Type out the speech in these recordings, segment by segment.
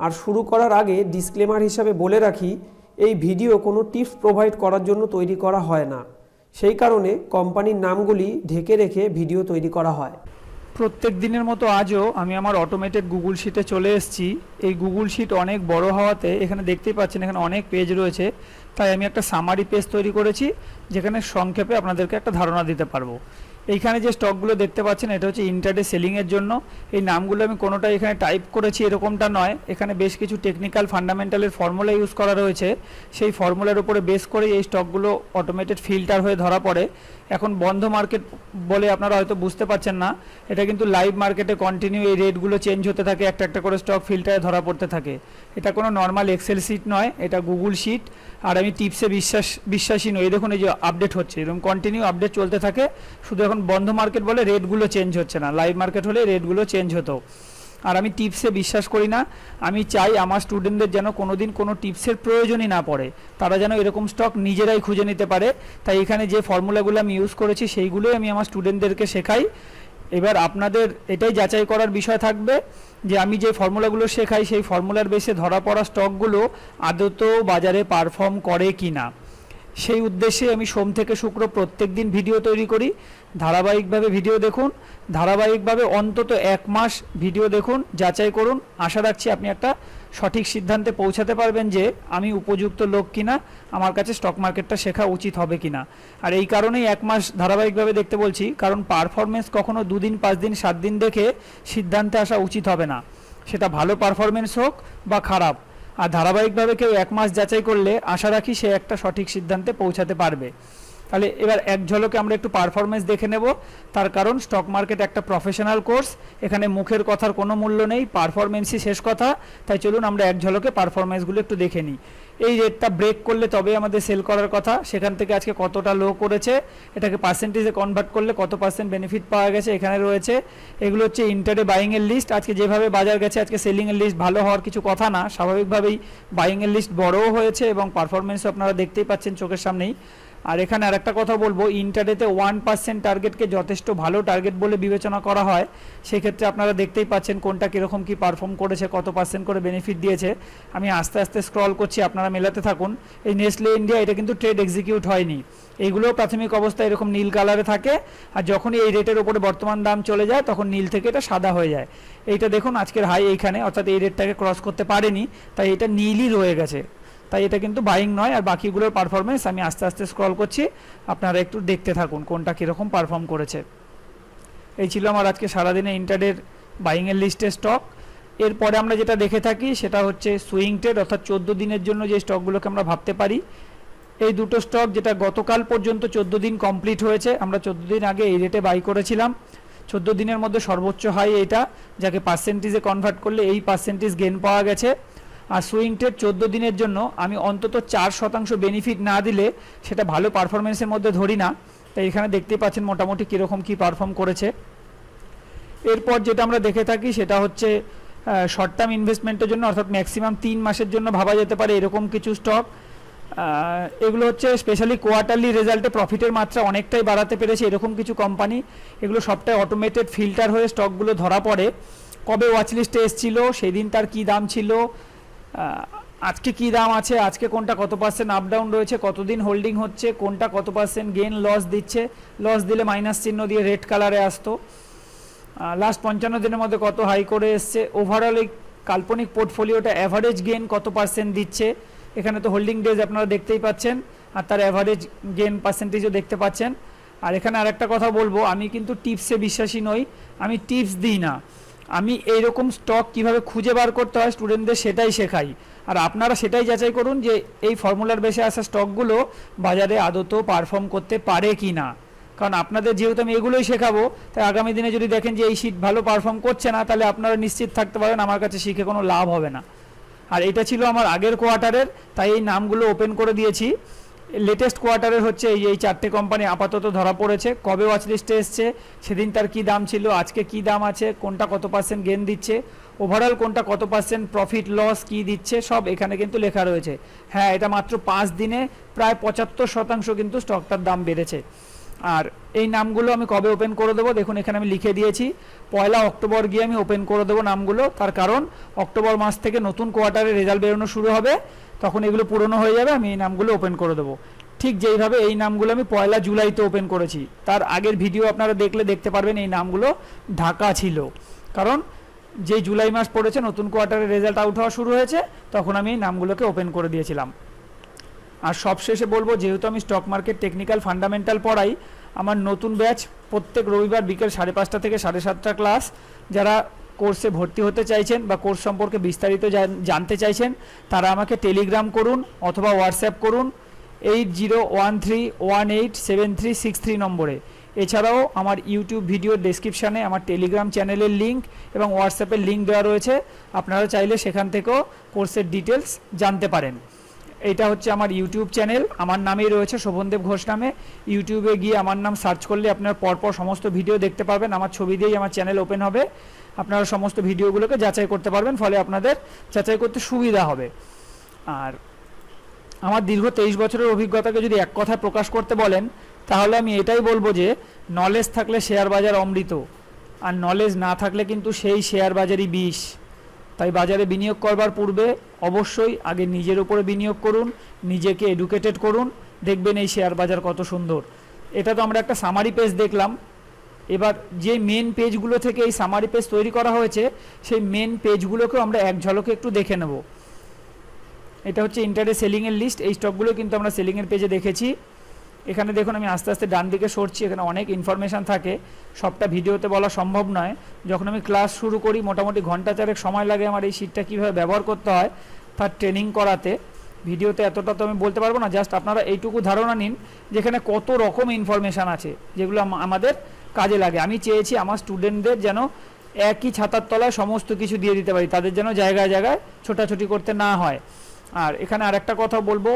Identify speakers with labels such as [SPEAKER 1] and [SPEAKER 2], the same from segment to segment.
[SPEAKER 1] আর শুরু করার আগে ডিসক্লেমার হিসাবে বলে রাখি, এই ভিডিও কোনো টিপস প্রোভাইড করার জন্য তৈরি করা হয় না। সেই কারণে কোম্পানির নামগুলি ঢেকে রেখে ভিডিও তৈরি করা হয়।
[SPEAKER 2] প্রত্যেক দিনের মতো আজও আমি আমার অটোমেটেড গুগল শিটে চলে এসেছি। এই গুগল শিট অনেক বড় হওয়াতে এখানে দেখতেই পাচ্ছেন, এখানে অনেক পেজ রয়েছে। তাই আমি একটা সামারি পেজ তৈরি করেছি, যেখানে সংক্ষেপে আপনাদেরকে একটা ধারণা দিতে পারব। এইখানে যে স্টকগুলো দেখতে পাচ্ছেন, এটা হচ্ছে ইন্টারডে সেলিংয়ের জন্য। এই নামগুলো আমি কোনোটা এখানে টাইপ করেছি এরকমটা নয়। এখানে বেশ কিছু টেকনিক্যাল ফান্ডামেন্টালের ফর্মুলা ইউজ করা রয়েছে। সেই ফর্মুলার উপরে বেস করে এই স্টকগুলো অটোমেটেড ফিল্টার হয়ে ধরা পড়ে। এখন বন্ধ মার্কেট বলে আপনারা হয়তো বুঝতে পারছেন না। এটা কিন্তু লাইভ মার্কেটে কন্টিনিউ এই রেটগুলো চেঞ্জ হতে থাকে, একটা একটা করে স্টক ফিল্টারে ধরা পড়তে থাকে। এটা কোনো নর্মাল এক্সেল শিট নয়, এটা গুগল শিট আর আমি টিপসে বিশ্বাস, বিশ্বাসী নই। দেখুন, এই যে আপডেট হচ্ছে। এরকম কন্টিনিউ আপডেট চলতে থাকে। শুধু বন্ধ মার্কেট বলে রেটগুলো চেঞ্জ হচ্ছে না। লাইভ মার্কেট হলে রেটগুলো চেঞ্জ হতো। আর আমি টিপসে বিশ্বাস করি না। আমি চাই আমার স্টুডেন্টদের যেন কোনোদিন কোনো টিপসের প্রয়োজনই না পড়ে। তারা যেন এরকম স্টক নিজেরাই খুঁজে নিতে পারে। তাই এখানে যে ফর্মুলাগুলো আমি ইউজ করেছি, সেইগুলোই আমি আমার স্টুডেন্টদেরকে শেখাই। এবার আপনাদের এটাই যাচাই করার বিষয় থাকবে যে আমি যে ফর্মুলাগুলো শেখাই, সেই ফর্মুলার বেসে ধরা পড়া স্টকগুলো আদত বাজারে পারফর্ম করে কি না সেই উদ্দেশ্যে আমি সোম থেকে শুক্র প্রত্যেক দিন ভিডিও তৈরি করি। ধারাবাহিকভাবে ভিডিও দেখুন, ধারাবাহিকভাবে অন্তত এক মাস ভিডিও দেখুন, যাচাই করুন। আশা রাখছি আপনি একটা সঠিক সিদ্ধান্তে পৌঁছাতে পারবেন যে আমি উপযুক্ত লোক কিনা, আমার কাছে স্টক মার্কেটটা শেখা উচিত হবে কিনা। আর এই কারণেই এক মাস ধারাবাহিকভাবে দেখতে বলছি, কারণ পারফরমেন্স কখনো দুদিন, পাঁচ দিন, সাত দিন দেখে সিদ্ধান্তে আসা উচিত হবে না। সেটা ভালো পারফরমেন্স হোক বা খারাপ। আর ধারাবাহিকভাবে কেউ এক মাস যাচাই করলে আশা রাখি সে একটা সঠিক সিদ্ধান্তে পৌঁছাতে পারবে। তাহলে এবার এক ঝলকে আমরা একটু পারফরমেন্স দেখে নেব। তার কারণ স্টক মার্কেট একটা প্রফেশনাল কোর্স এখানে মুখের কথার কোনো মূল্য নেই পারফরমেন্সই শেষ কথা। তাই চলুন আমরা এক ঝলকে পারফরমেন্সগুলো একটু দেখে নিই। এই রেটটা ব্রেক করলে তবে আমাদের সেল করার কথা। সেখান থেকে আজকে কতটা লো করেছে, এটাকে পার্সেন্টেজে কনভার্ট করলে কত পার্সেন্ট বেনিফিট পাওয়া গেছে এখানে রয়েছে। এগুলো হচ্ছে ইন্টারে বাইংয়ের লিস্ট আজকে যেভাবে বাজার গেছে, আজকে সেলিংয়ের লিস্ট ভালো হওয়ার কিছু কথা না। স্বাভাবিকভাবেই বাইংয়ের লিস্ট বড়ও হয়েছে এবং পারফরমেন্সও আপনারা দেখতেই পাচ্ছেন চোখের সামনেই। আর এখানে আরেকটা কথা বলব ইন্টারডেতে ওয়ান পার্সেন্ট টার্গেটকে যথেষ্ট ভালো টার্গেট বলে বিবেচনা করা হয়। সেক্ষেত্রে আপনারা দেখতেই পাচ্ছেন কোনটা কীরকম কী পারফর্ম করেছে, কত পার্সেন্ট করে বেনিফিট দিয়েছে। আমি আস্তে আস্তে স্ক্রল করছি, আপনারা মেলাতে থাকুন। এই নেসলে ইন্ডিয়া এটা কিন্তু ট্রেড এক্সিকিউট হয়নি। এইগুলো প্রাথমিক অবস্থায় এরকম নীল কালারে থাকে। আর যখনই এই রেটের ওপরে বর্তমান দাম চলে যায়, তখন নীল থেকে এটা সাদা হয়ে যায়। এইটা দেখুন আজকের হাই এইখানে, অর্থাৎ এই রেটটাকে ক্রস করতে পারেনি। তাই এটা নীলই রয়ে গেছে। তাই এটা কিন্তু বাইং নয়, আর বাকিগুলোর পারফরমেন্স আমি আস্তে আস্তে স্ক্রল করছি। আপনারা একটু দেখতে থাকুন কোনটা কীরকম পারফর্ম করেছে। এই ছিল আমার আজকে সারাদিনে ইন্টারডের বাইংয়ের লিস্টের স্টক এরপরে আমরা যেটা দেখে থাকি সেটা হচ্ছে সুইং ট্রেড অর্থাৎ চোদ্দ দিনের জন্য যে স্টকগুলোকে আমরা ভাবতে পারি। এই দুটো স্টক যেটা গতকাল পর্যন্ত চোদ্দ দিন কমপ্লিট হয়েছে, আমরা চোদ্দ দিন আগে এই রেটে বাই করেছিলাম। চোদ্দ দিনের মধ্যে সর্বোচ্চ হাই এটা, যাকে পার্সেন্টেজে কনভার্ট করলে এই পার্সেন্টেজ গেন পাওয়া গেছে। আর সুইং ট্রেড চোদ্দ দিনের জন্য আমি অন্তত চার শতাংশ বেনিফিট না দিলে সেটা ভালো পারফরমেন্সের মধ্যে ধরি না। তাই এখানে দেখতেই পাচ্ছেন মোটামুটি কীরকম কী পারফর্ম করেছে। এরপর যেটা আমরা দেখে থাকি সেটা হচ্ছে শর্ট টার্ম ইনভেস্টমেন্টের জন্য অর্থাৎ ম্যাক্সিমাম তিন মাসের জন্য ভাবা যেতে পারে এরকম কিছু স্টক এগুলো হচ্ছে স্পেশালি কোয়ার্টারলি রেজাল্টে প্রফিটের মাত্রা অনেকটাই বাড়াতে পেরেছে এরকম কিছু কোম্পানি এগুলো সবটাই অটোমেটেড ফিল্টার হয়ে স্টকগুলো ধরা পড়ে। কবে ওয়াচ লিস্টে এসেছিল সেই দিন তার কী দাম ছিল আজকে কি দাম আছে, আজকে কোনটা কত পার্সেন্ট আপ ডাউন রয়েছে, কতদিন হোল্ডিং হচ্ছে, কোনটা কত পার্সেন্ট গেন লস দিচ্ছে লস দিলে মাইনাস চিহ্ন দিয়ে রেড কালারে আসতো। লাস্ট পঞ্চান্ন দিনের মধ্যে কত হাই করে এসছে ওভারঅল এই কাল্পনিক পোর্টফোলিওটা অ্যাভারেজ গেন কত পার্সেন্ট দিচ্ছে, এখানে তো হোল্ডিং ডেজ আপনারা দেখতেই পাচ্ছেন, আর তার অ্যাভারেজ গেন পার্সেন্টেজও দেখতে পাচ্ছেন। আর এখানে আরেকটা কথা বলব, আমি কিন্তু টিপসে বিশ্বাসী নই, আমি টিপস দিই না। আমি এইরকম স্টক কীভাবে খুঁজে বার করতে হয় স্টুডেন্টদের সেটাই শেখাই। আর আপনারা সেটাই যাচাই করুন যে এই ফর্মুলার বেসে আসা স্টকগুলো বাজারে আদত পারফর্ম করতে পারে কি না কারণ আপনাদের যেহেতু আমি এগুলোই শেখাবো, তাই আগামী দিনে যদি দেখেন যে এই শীট ভালো পারফর্ম করছে না, তাহলে আপনারা নিশ্চিত থাকতে পারেন আমার কাছে শিখে কোনো লাভ হবে না। আর এটা ছিল আমার আগের কোয়ার্টারের তাই এই নামগুলো ওপেন করে দিয়েছি। লেটেস্ট কোয়ার্টারের হচ্ছে এই এই চারটে কোম্পানি আপাতত ধরা পড়েছে। কবে ওয়াচ লিস্টে এসছে? সেদিন তার কি দাম ছিল? আজকে কি দাম আছে? কোনটা কত পার্সেন্ট গেন দিচ্ছে? ওভারঅল কোনটা কত পার্সেন্ট প্রফিট লস কি দিচ্ছে? সব এখানে কিন্তু লেখা রয়েছে। হ্যাঁ এটা মাত্র পাঁচ দিনে প্রায় পঁচাত্তর শতাংশ কিন্তু স্টকটার দাম বেড়েছে। আর এই নামগুলো আমি কবে ওপেন করে দেবো? দেখুন, এখানে আমি লিখে দিয়েছি। পয়লা অক্টোবর গিয়ে আমি ওপেন করে দেবো নামগুলো। তার কারণ, অক্টোবর মাস থেকে নতুন কোয়ার্টারে রেজাল্ট বেরোনো শুরু হবে। তখন এগুলো পুরনো হয়ে যাবে, আমি এই নামগুলো ওপেন করে দেবো। ঠিক যেইভাবে এই নামগুলো আমি পয়লা জুলাইতে ওপেন করেছি। তার আগের ভিডিও আপনারা দেখলে দেখতে পারবেন এই নামগুলো ঢাকা ছিল। কারণ যেই জুলাই মাস পড়েছে, নতুন কোয়ার্টারে রেজাল্ট আউট হওয়া শুরু হয়েছে, তখন আমি এই নামগুলোকে ওপেন করে দিয়েছিলাম। আর সবশেষে বলব, যেহেতু আমি স্টক মার্কেট টেকনিক্যাল ফান্ডামেন্টাল পড়াই, আমার নতুন ব্যাচ প্রত্যেক রবিবার বিকেল সাড়ে পাঁচটা থেকে সাড়ে সাতটা ক্লাস যারা কোর্সে ভর্তি হতে চাইছেন বা কোর্স সম্পর্কে বিস্তারিত জানতে চাইছেন, তারা আমাকে টেলিগ্রাম করুন অথবা হোয়াটসঅ্যাপ করুন eight zero one three one eight seven three six three নম্বরে। এছাড়াও আমার ইউটিউব ভিডিওর ডেসক্রিপশানে আমার টেলিগ্রাম চ্যানেলের লিঙ্ক এবং হোয়াটসঅ্যাপের লিঙ্ক দেওয়া রয়েছে। আপনারা চাইলে সেখান থেকেও কোর্সের ডিটেলস জানতে পারেন। এটা হচ্ছে আমার ইউটিউব চ্যানেল আমার নামেই রয়েছে শোভনদেব ঘোষ নামে। ইউটিউবে গিয়ে আমার নাম সার্চ করলে আপনারা পরপর সমস্ত ভিডিও দেখতে পারবেন আমার ছবি দিয়েই আমার চ্যানেল ওপেন হবে। আপনারা সমস্ত ভিডিওগুলোকে যাচাই করতে পারবেন, ফলে আপনাদের যাচাই করতে সুবিধা হবে। আর আমার দীর্ঘ তেইশ বছরের অভিজ্ঞতাকে যদি এক কথায় প্রকাশ করতে বলেন, তাহলে আমি এটাই বলব যে নলেজ থাকলে শেয়ার বাজার অমৃত, আর নলেজ না থাকলে কিন্তু সেই শেয়ার বাজারই বিষ। তাই বাজারে বিনিয়োগ করবার পূর্বে অবশ্যই আগে নিজের উপরে বিনিয়োগ করুন, নিজেকে এডুকেটেড করুন। দেখবেন এই শেয়ার বাজার কত সুন্দর। এটা তো আমরা একটা সামারি পেজ দেখলাম। এবার যে মেন পেজগুলো থেকে এই সামারি পেজ তৈরি করা হয়েছে, সেই মেন পেজগুলোকেও আমরা এক ঝলকে একটু দেখে নেব। এটা হচ্ছে ইন্টারে সেলিংয়ের লিস্ট এই স্টকগুলো কিন্তু আমরা সেলিংয়ের পেজে দেখেছি। এখানে দেখুন আমি আস্তে আস্তে ডান দিকে সরছি, এখানে অনেক ইনফরমেশান থাকে। সবটা ভিডিওতে বলা সম্ভব নয়। যখন আমি ক্লাস শুরু করি, মোটামুটি ঘণ্টা চারেক সময় লাগে আমার এই শিটটা কীভাবে ব্যবহার করতে হয় তার ট্রেনিং করাতে। ভিডিওতে এতটা তো আমি বলতে পারব না জাস্ট আপনারা এইটুকু ধারণা নিন, যেখানে কত রকম ইনফরমেশান আছে, যেগুলো আমাদের কাজে লাগে। আমি চেয়েছি আমার স্টুডেন্টদের যেন একই ছাতার তলায় সমস্ত কিছু দিয়ে দিতে পারি, তাদের যেন জায়গায় জায়গায় ছোটাছুটি করতে না হয়। আর এখানে আরেকটা কথা বলব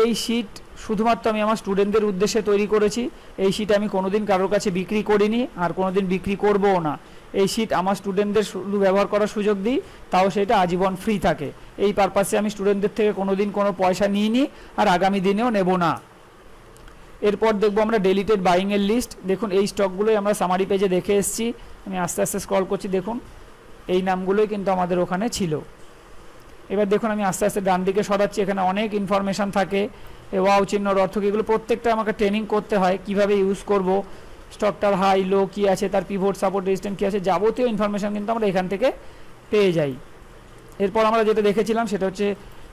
[SPEAKER 2] এই শীট শুধুমাত্র আমি আমার স্টুডেন্টদের উদ্দেশ্যে তৈরি করেছি। এই শীট আমি কোনোদিন কারোর কাছে বিক্রি করিনি আর কোনোদিন বিক্রি করবও না। এই শীট আমার স্টুডেন্টদের শুধু ব্যবহার করার সুযোগ দিই, তাও সেটা আজীবন ফ্রি থাকে। এই পারপাসে আমি স্টুডেন্টদের থেকে কোনোদিন কোনো পয়সা নিইনি আর আগামী দিনেও নেব না। এরপর দেখব আমরা ডেলিটেড বাইংয়ের লিস্ট দেখুন, এই স্টকগুলোই আমরা সামারি পেজে দেখে এসেছি। আমি আস্তে আস্তে স্ক্রল করছি, দেখুন, এই নামগুলোই কিন্তু আমাদের ওখানে ছিল। এবার দেখুন আমি আস্তে আস্তে ডান দিকে সরাচ্ছি, এখানে অনেক ইনফরমেশান থাকে। ওয়াও চিহ্নর অর্থ এগুলো প্রত্যেকটা আমাকে ট্রেনিং করতে হয়, কীভাবে ইউজ করব স্টকটার হাই লো কি আছে, তার পিভোট সাপোর্ট রেজিস্ট্যান্ট কী আছে, যাবতীয় ইনফরমেশান কিন্তু আমরা এখান থেকে পেয়ে যাই। এরপর আমরা যেটা দেখেছিলাম সেটা হচ্ছে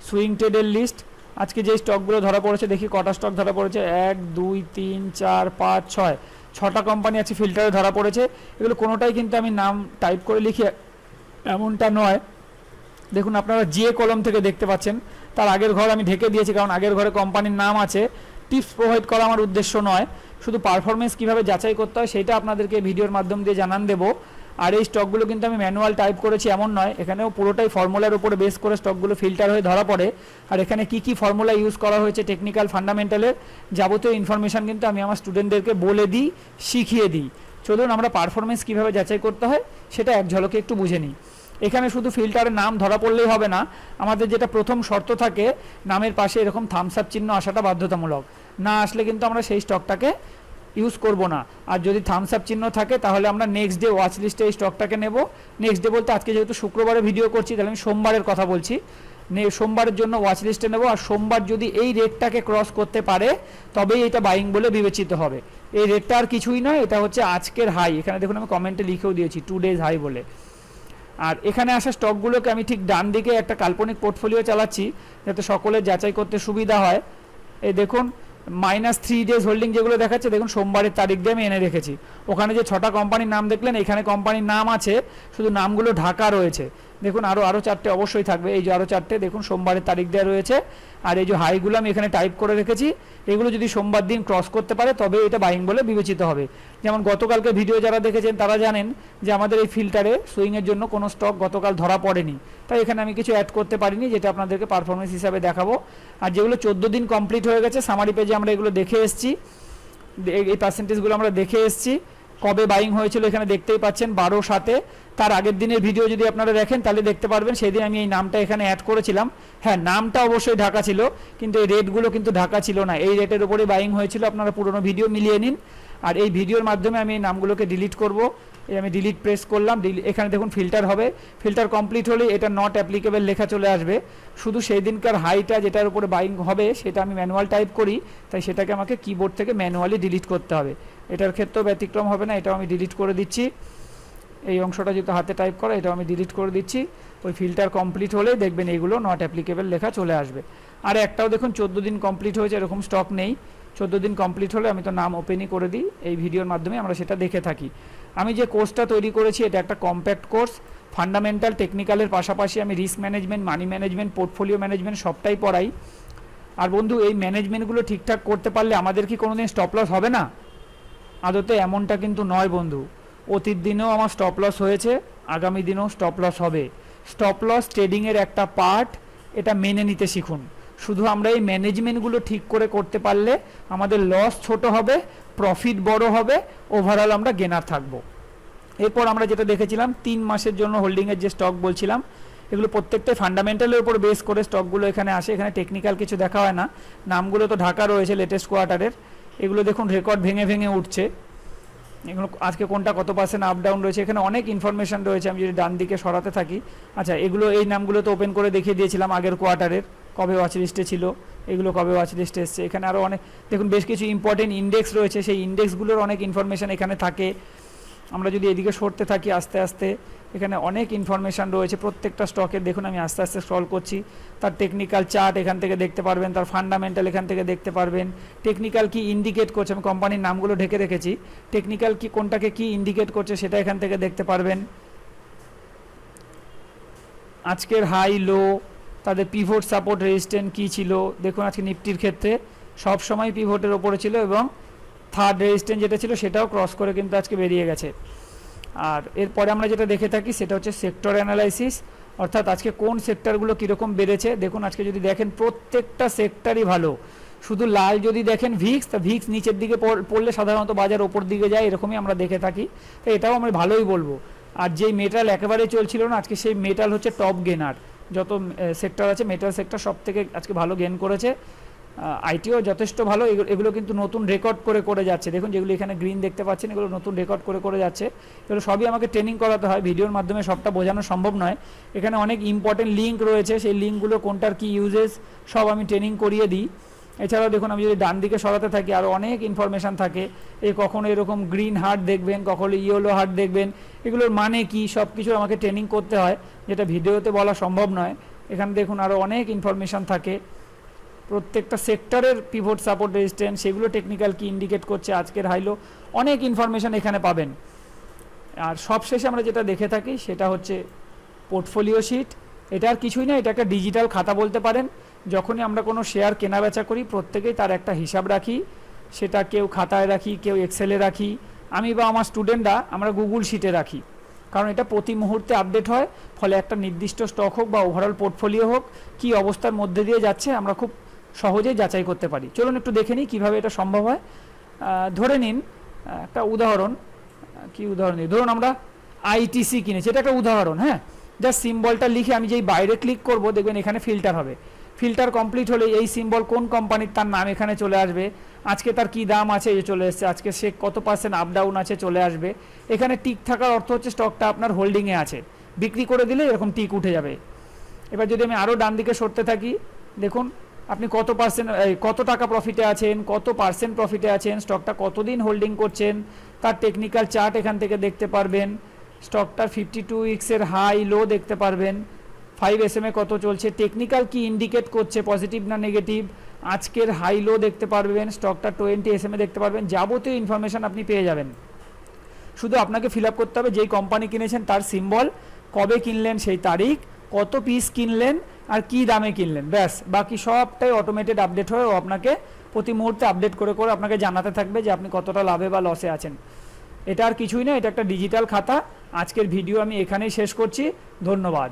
[SPEAKER 2] সুইং ট্রেডের লিস্ট আজকে যে স্টকগুলো ধরা পড়েছে, দেখি কটা স্টক ধরা পড়েছে। এক, দুই, তিন, চার, পাঁচ, ছয়। ছটা কোম্পানি আছে ফিল্টারে ধরা পড়েছে। এগুলো কোনোটাই কিন্তু আমি নাম টাইপ করে লিখি, এমনটা নয়। দেখুন, আপনারা যে কলম থেকে দেখতে পাচ্ছেন, তার আগের ঘর আমি ঢেকে দিয়েছি, কারণ আগের ঘরে কোম্পানির নাম আছে। টিপস প্রোভাইড করা আমার উদ্দেশ্য নয়, শুধু পারফরমেন্স কীভাবে যাচাই করতে হয়, সেটা আপনাদেরকে ভিডিওর মাধ্যম দিয়ে জানান দেবো। আর এই স্টকগুলো কিন্তু আমি ম্যানুয়াল টাইপ করেছি, এমন নয়, এখানেও পুরোটাই ফর্মুলার উপরে বেস করে স্টকগুলো ফিল্টার হয়ে ধরা পড়ে। আর এখানে কি কি ফর্মুলা ইউজ করা হয়েছে টেকনিক্যাল ফান্ডামেন্টালের যাবতীয় ইনফরমেশান কিন্তু আমি আমার স্টুডেন্টদেরকে বলে দিই, শিখিয়ে দিই। চলুন, আমরা পারফরমেন্স কীভাবে যাচাই করতে হয়, সেটা এক ঝলকে একটু বুঝে নিই। এখানে শুধু ফিল্টারের নাম ধরা পড়লেই হবে না। আমাদের যেটা প্রথম শর্ত থাকে, নামের পাশে এরকম থামস আপ চিহ্ন আসাটা বাধ্যতামূলক। না আসলে কিন্তু আমরা সেই স্টকটাকে ইউজ করব না। আর যদি থামস আপ চিহ্ন থাকে, তাহলে আমরা নেক্সট ডে ওয়াচ লিস্টে এই স্টকটাকে নেব। নেক্সট ডে বলতে আজকে যেহেতু শুক্রবারে ভিডিও করছি, তাহলে আমি সোমবারের কথা বলছি। সোমবারের জন্য ওয়াচ লিস্টে নেব। আর সোমবার যদি এই রেটটাকে ক্রস করতে পারে, তবেই এটা বাইং বলে বিবেচিত হবে। এই রেটটা আর কিছুই নয়, এটা হচ্ছে আজকের হাই এখানে দেখুন আমি কমেন্টে লিখেও দিয়েছি টু ডেজ হাই বলে। আর এখানে আসা স্টকগুলোকে আমি ঠিক ডান দিকে একটা কাল্পনিক পোর্টফোলিও চালাচ্ছি, যাতে সকলের যাচাই করতে সুবিধা হয়। এই দেখুন মাইনাস থ্রি ডেজ হোল্ডিং যেগুলো দেখাচ্ছে, দেখুন, সোমবারের তারিখ দিয়ে আমি এনে রেখেছি। ওখানে যে ছটা কোম্পানির নাম দেখলেন, এখানে কোম্পানির নাম আছে, শুধু নামগুলো ঢাকা রয়েছে। দেখুন আরও আরও চারটে অবশ্যই থাকবে। এই যে আরও চারটে, দেখুন, সোমবারের তারিখ দেওয়া রয়েছে। আর এই যে হাইগুলো আমি এখানে টাইপ করে রেখেছি, এগুলো যদি সোমবার দিন ক্রস করতে পারে, তবে এটা বাইং বলে বিবেচিত হবে। যেমন গতকালকে ভিডিও যারা দেখেছেন তারা জানেন যে আমাদের এই ফিল্টারে সুইংয়ের জন্য কোনো স্টক গতকাল ধরা পড়েনি। তাই এখানে আমি কিছু অ্যাড করতে পারিনি, যেটা আপনাদেরকে পারফরমেন্স হিসাবে দেখাবো। আর যেগুলো চোদ্দ দিন কমপ্লিট হয়ে গেছে সামারি পেজে আমরা এগুলো দেখে এসেছি। এই পার্সেন্টেজগুলো আমরা দেখে এসেছি। কবে বাইং হয়েছিল এখানে দেখতেই পাচ্ছেন, বারো সাতে। তার আগের দিনের ভিডিও যদি আপনারা দেখেন, তাহলে দেখতে পারবেন সেদিন আমি এই নামটা এখানে অ্যাড করেছিলাম। হ্যাঁ নামটা অবশ্যই ঢাকা ছিল, কিন্তু এই রেটগুলো কিন্তু ঢাকা ছিল না। এই রেটের উপরে বাইং হয়েছিল, আপনারা পুরনো ভিডিও মিলিয়ে নিন। আর এই ভিডিওর মাধ্যমে আমি এই নামগুলোকে ডিলিট করব। এই আমি ডিলিট প্রেস করলাম এখানে দেখুন ফিল্টার হবে। ফিল্টার কমপ্লিট হলে এটা নট অ্যাপ্লিকেবল লেখা চলে আসবে। শুধু সেই দিনকার হাইটা যেটার উপরে বাইং হবে, সেটা আমি ম্যানুয়াল টাইপ করি, তাই সেটাকে আমাকে কিবোর্ড থেকে ম্যানুয়ালি ডিলিট করতে হবে। এটার ক্ষেত্রেও ব্যতিক্রম হবে না, এটাও আমি ডিলিট করে দিচ্ছি। এই অংশটা যেহেতু হাতে টাইপ করা, এটাও আমি ডিলিট করে দিচ্ছি। ওই ফিল্টার কমপ্লিট হলে দেখবেন এইগুলো নট অ্যাপ্লিকেবল লেখা চলে আসবে। আর একটাও দেখুন, চোদ্দ দিন কমপ্লিট হয়েছে, এরকম স্টক নেই। চোদ্দ দিন কমপ্লিট হলে আমি তো নাম ওপেনই করে দিই, এই ভিডিওর মাধ্যমে আমরা সেটা দেখে থাকি। আমি যে কোর্সটা তৈরি করেছি, এটা একটা কম্প্যাক্ট কোর্স ফান্ডামেন্টাল টেকনিক্যালের পাশাপাশি আমি risk management money management portfolio management সবটাই পড়াই। আর বন্ধু, এই ম্যানেজমেন্টগুলো ঠিকঠাক করতে পারলে আমাদের কি কোনোদিন স্টপ লস হবে না? আদতে এমনটা কিন্তু নয় বন্ধু। অতীত দিনেও আমার স্টপ লস হয়েছে, আগামী দিনেও স্টপ লস হবে। স্টপ লস ট্রেডিংয়ের একটা পার্ট এটা মেনে নিতে শিখুন। শুধু আমরা এই ম্যানেজমেন্টগুলো ঠিক করে করতে পারলে আমাদের লস ছোট হবে প্রফিট বড় হবে ওভারঅল আমরা গেনার থাকব। এরপর আমরা যেটা দেখেছিলাম, তিন মাসের জন্য হোল্ডিংয়ের যে স্টক বলছিলাম, এগুলো প্রত্যেকটাই ফান্ডামেন্টালের উপর বেস করে স্টকগুলো এখানে আসে, এখানে টেকনিক্যাল কিছু দেখা হয় না। নামগুলো তো ঢাকা রয়েছে লেটেস্ট কোয়ার্টারের এগুলো দেখুন রেকর্ড ভেঙে ভেঙে উঠছে। এগুলো আজকে কোনটা কত পার্সেন্ট আপ ডাউন রয়েছে, এখানে অনেক ইনফরমেশন রয়েছে, আমি যদি ডান দিকে সরাতে থাকি। আচ্ছা এগুলো এই নামগুলো তো ওপেন করে দেখিয়ে দিয়েছিলাম আগের কোয়ার্টারের কবে ওয়াচ লিস্টে ছিল, এগুলো কবে ওয়াচ লিস্টে এসছে, এখানে আরও অনেক, দেখুন বেশ কিছু ইম্পর্টেন্ট ইন্ডেক্স রয়েছে, সেই ইন্ডেক্সগুলোর অনেক ইনফরমেশন এখানে থাকে। আমরা যদি এদিকে সরতে থাকি আস্তে আস্তে, এখানে অনেক ইনফরমেশন রয়েছে, প্রত্যেকটা স্টকের দেখুন আমি আস্তে আস্তে স্ক্রল করছি, তার টেকনিক্যাল চার্ট এখান থেকে দেখতে পারবেন, তার ফান্ডামেন্টাল এখান থেকে দেখতে পারবেন টেকনিক্যাল কি ইন্ডিকেট করছে, আমি কোম্পানির নামগুলো ঢেকে রেখেছি টেকনিক্যাল কি, কোনটাকে কি ইন্ডিকেট করছে সেটা এখান থেকে দেখতে পারবেন। আজকের হাই লো তাদের পিভট সাপোর্ট রেজিস্ট্যান্ট কী ছিল? দেখুন আজকে নিফটির ক্ষেত্রে সব সময় পিভটের ওপরে ছিল এবং থার্ড রেজিস্ট্যান্ট যেটা ছিল সেটাও ক্রস করে কিন্তু আজকে বেরিয়ে গেছে। আর এরপরে আমরা যেটা দেখে থাকি সেটা হচ্ছে সেক্টর অ্যানালাইসিস অর্থাৎ আজকে কোন সেক্টরগুলো কীরকম বেড়েছে? দেখুন আজকে যদি দেখেন প্রত্যেকটা সেক্টরই ভালো। শুধু লাল যদি দেখেন ভিক্স তা ভিক্স নিচের দিকে পড়- পড়লে সাধারণত বাজার ওপর দিকে যায়, এরকমই আমরা দেখে থাকি। তো এটাও আমরা ভালোই বলব। আর যেই মেটাল একেবারে চলছিল না, আজকে সেই মেটাল হচ্ছে টপ গেনার যত সেক্টর আছে মেটাল সেক্টর সব থেকে আজকে ভালো গেন করেছে। আইটিও যথেষ্ট ভালো এগুলো- কিন্তু নতুন রেকর্ড করে করে যাচ্ছে। দেখুন যেগুলো এখানে গ্রিন দেখতে পাচ্ছেন, এগুলো নতুন রেকর্ড করে করে যাচ্ছে। এগুলো সবই আমাকে ট্রেনিং করাতে হয়, ভিডিওর মাধ্যমে সবটা বোঝানো সম্ভব নয়। এখানে অনেক ইম্পর্টেন্ট লিঙ্ক রয়েছে, সেই লিঙ্কগুলো কোনটার কি ইউজেস সব আমি ট্রেনিং করিয়ে দিই। এছাড়াও দেখুন, আমি যদি ডান দিকে সরাতে থাকি আরও অনেক ইনফরমেশান থাকে। এ কখনো এরকম গ্রিন হার্ট দেখবেন, কখনো ইয়েলো হার্ট দেখবেন। এগুলোর মানে কি? সব কিছু আমাকে ট্রেনিং করতে হয়, যেটা ভিডিওতে বলা সম্ভব নয়। এখানে দেখুন আরও অনেক ইনফরমেশান থাকে। প্রত্যেকটা সেক্টরের পিভট সাপোর্ট রেজিস্ট্যান্স সেগুলো টেকনিক্যাল কি ইন্ডিকেট করছে? আজকের হাইলো অনেক ইনফরমেশান এখানে পাবেন। আর সবশেষে আমরা যেটা দেখে থাকি, সেটা হচ্ছে পোর্টফোলিও শিট এটা আর কিছুই না এটা একটা ডিজিটাল খাতা বলতে পারেন। যখনই আমরা কোনো শেয়ার কেনা বেচা করি, প্রত্যেকেই তার একটা হিসাব রাখি, সেটা কেউ খাতায় রাখি, কেউ এক্সেলে রাখি। আমি বা আমার স্টুডেন্টরা আমরা গুগল শিটে রাখি। কারণ এটা প্রতি মুহূর্তে আপডেট হয়, ফলে একটা নির্দিষ্ট স্টক হোক বা ওভারঅল পোর্টফোলিও হোক, কি অবস্থার মধ্যে দিয়ে যাচ্ছে আমরা খুব সহজেই যাচাই করতে পারি। চলুন একটু দেখে নিই কীভাবে এটা সম্ভব হয়। ধরে নিন একটা উদাহরণ কি উদাহরণ দিই? ধরুন আমরা আইটিসি কিনেছি, এটা একটা উদাহরণ হ্যাঁ? জাস্ট সিম্বলটা লিখে আমি যেই বাইরে ক্লিক করব, দেখবেন এখানে ফিল্টার হবে। ফিল্টার কমপ্লিট হলে এই সিম্বল কোন কোম্পানির তার নাম এখানে চলে আসবে? আজকে তার কি দাম আছে চলে এসছে। আজকে সে কত পার্সেন্ট আপ ডাউন আছে চলে আসবে। এখানে টিক থাকার অর্থ হচ্ছে স্টকটা আপনার হোল্ডিংয়ে আছে। বিক্রি করে দিলে এরকম টিক উঠে যাবে। এবার যদি আমি আরও ডান দিকে সরতে থাকি, দেখুন, আপনি কত পার্সেন্ট কত টাকা প্রফিটে আছেন, কত পার্সেন্ট প্রফিটে আছেন স্টকটা কতদিন হোল্ডিং করছেন, তার টেকনিক্যাল চার্ট এখান থেকে দেখতে পারবেন। স্টকটার ফিফটি টু উইক্সের হাই লো দেখতে পারবেন। ফাইভ এস এম এ কত চলছে? টেকনিক্যাল কি ইন্ডিকেট করছে? পজিটিভ না নেগেটিভ আজকের হাই লো দেখতে পারবেন স্টকটা টোয়েন্টি এস এম এ দেখতে পারবেন। যাবতীয় ইনফরমেশন আপনি পেয়ে যাবেন। শুধু আপনাকে ফিল আপ করতে হবে, যেই কোম্পানি কিনেছেন তার সিম্বল কবে কিনলেন সেই তারিখ, কত পিস কিনলেন, আর কি দামে কিনলেন। ব্যাস, বাকি সবটাই অটোমেটেড আপডেট হয়ে ও আপনাকে প্রতি মুহূর্তে আপডেট করে করে আপনাকে জানাতে থাকবে যে আপনি কতটা লাভে বা লসে আছেন। এটা আর কিছুই না, এটা একটা ডিজিটাল খাতা। আজকের ভিডিও আমি এখানেই শেষ করছি। ধন্যবাদ।